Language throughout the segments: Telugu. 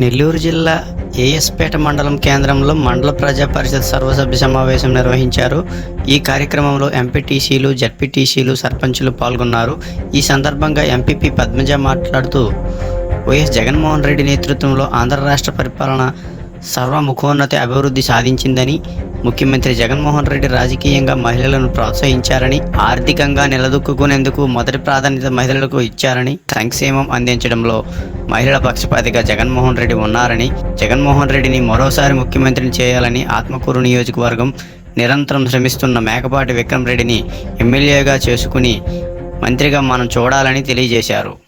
నెల్లూరు జిల్లా ఏఎస్పేట మండలం కేంద్రంలో మండల ప్రజా పరిషత్ సర్వసభ్య సమావేశం నిర్వహించారు. ఈ కార్యక్రమంలో ఎంపీటీసీలు జడ్పీటీసీలు సర్పంచులు పాల్గొన్నారు. ఈ సందర్భంగా ఎంపీపీ పద్మజ మాట్లాడుతూ వైఎస్ జగన్మోహన్ రెడ్డి నేతృత్వంలో ఆంధ్ర రాష్ట్ర పరిపాలన సర్వముఖోన్నతి అభివృద్ధి సాధించిందని ముఖ్యమంత్రి జగన్మోహన్ రెడ్డి రాజకీయంగా మహిళలను ప్రోత్సహించారని ఆర్థికంగా నిలదొక్కునేందుకు మొదటి ప్రాధాన్యత మహిళలకు ఇచ్చారని సంక్షేమం అందించడంలో మహిళల పక్షపాతిగా జగన్మోహన్ రెడ్డి ఉన్నారని జగన్మోహన్ రెడ్డిని మరోసారి ముఖ్యమంత్రిని చేయాలని ఆత్మకూరు నియోజకవర్గం నిరంతరం శ్రమిస్తున్న మేకపాటి విక్రమ్ రెడ్డిని ఎమ్మెల్యేగా చేసుకుని మంత్రిగా మనం చూడాలని తెలియజేశారు.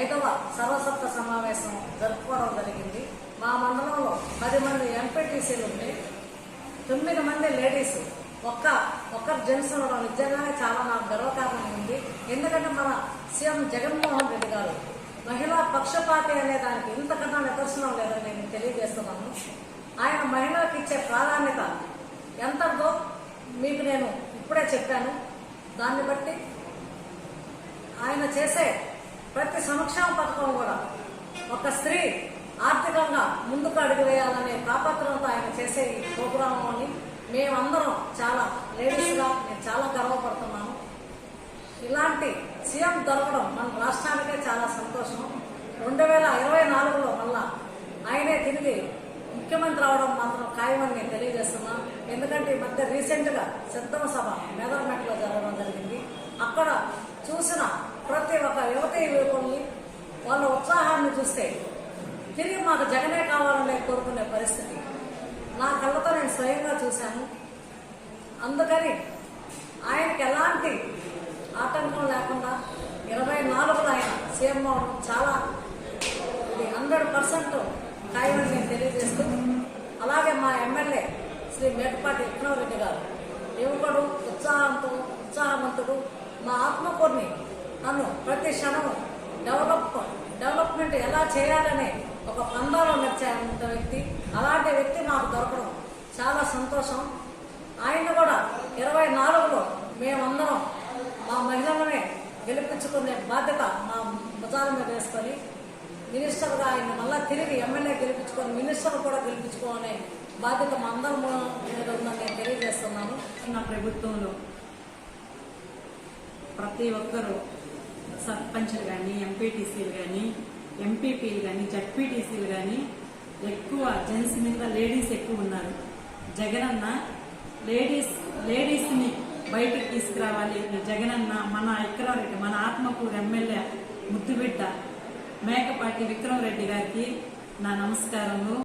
ఐదవ సర్వసత్వ సమావేశం జరుపుకోవడం జరిగింది. మా మండలంలో పది మంది ఎంపీటీసీలు ఉంటే తొమ్మిది మంది లేడీస్ ఒక్క ఒక్కరు జెంట్స్ ఉండడం నిజంగానే చాలా నాకు గర్వకారణం ఉంది. ఎందుకంటే మన సీఎం జగన్మోహన్ రెడ్డి గారు మహిళా పక్షపాతి అనే దానికి ఇంతకన్నా నిదర్శనం లేదని నేను తెలియజేస్తున్నాను. ఆయన మహిళలకు ఇచ్చే ప్రాధాన్యత ఎంతదో మీకు నేను ఇప్పుడే చెప్పాను. దాన్ని బట్టి ఆయన చేసే ప్రతి సంక్షేమ పథకం కూడా ఒక స్త్రీ ఆర్థికంగా ముందుకు అడుగు వేయాలనే తాపత్రంతో ఆయన చేసే ఈ ప్రోగ్రాంని మేమందరం చాలా లేడీస్గా నేను చాలా గర్వపడుతున్నాను ఇలాంటి సీఎం దొరకడం మన రాష్ట్రానికే చాలా సంతోషం. రెండు వేల ఇరవై నాలుగులో మళ్ళా ఆయనే తిరిగి ముఖ్యమంత్రి అవడం మాత్రం ఖాయమని నేను తెలియజేస్తున్నాను ఎందుకంటే ఈ మధ్య రీసెంట్గా సిద్ధమ సభ మెదర్మెట్లో జరగడం జరిగింది. అక్కడ చూసిన ప్రతి ఒక్క యువత యువకుల్ని వాళ్ళ ఉత్సాహాన్ని చూస్తే తిరిగి మాకు జగనే కావాలనే కోరుకునే పరిస్థితి. నా కళ్ళతో నేను స్వయంగా చూశాను. అందుకని ఆయనకి ఎలాంటి ఆటంకం లేకుండా ఇరవై నాలుగులో ఆయన సీఎం అవడం చాలా ఇది హండ్రెడ్ పర్సెంట్ ఖాయమని నేను తెలియజేస్తూ అలాగే మా ఎమ్మెల్యే శ్రీ మేకపాటి విక్రమరెడ్డి గారు యువకుడు ఉత్సాహంతో ఉత్సాహవంతుడు మా ఆత్మకూర్ని నన్ను ప్రతి క్షణం డెవలప్ డెవలప్మెంట్ ఎలా చేయాలనే ఒక పందాలో నడిచే వ్యక్తి అలాంటి వ్యక్తి నాకు దొరకడం చాలా సంతోషం. ఆయన కూడా ఇరవై నాలుగులో మేమందరం మా మహిళలనే గెలిపించుకునే బాధ్యత మా భుజాల మీద వేసుకొని మినిస్టర్గా ఆయన మళ్ళీ తిరిగి ఎమ్మెల్యే గెలిపించుకొని మినిస్టర్ కూడా గెలిపించుకోవాలనే బాధ్యత మా అందరం మీద ఉందని నేను తెలియజేస్తున్నాను. నా ప్రభుత్వంలో ప్రతి ఒక్కరూ సర్పంచ్లు కానీ ఎంపీటీసీలు కానీ ఎంపీపీలు కానీ జడ్పీటీసీలు కానీ ఎక్కువ జెంట్స్ మీద లేడీస్ ఎక్కువ ఉన్నారు. జగనన్న లేడీస్ లేడీస్ని బయటకు తీసుకురావాలి. జగనన్న మన విక్రమరెడ్డి మన ఆత్మకూరు ఎమ్మెల్యే ముద్దుబిడ్డ మేకపాటి విక్రమరెడ్డి గారికి నా నమస్కారము.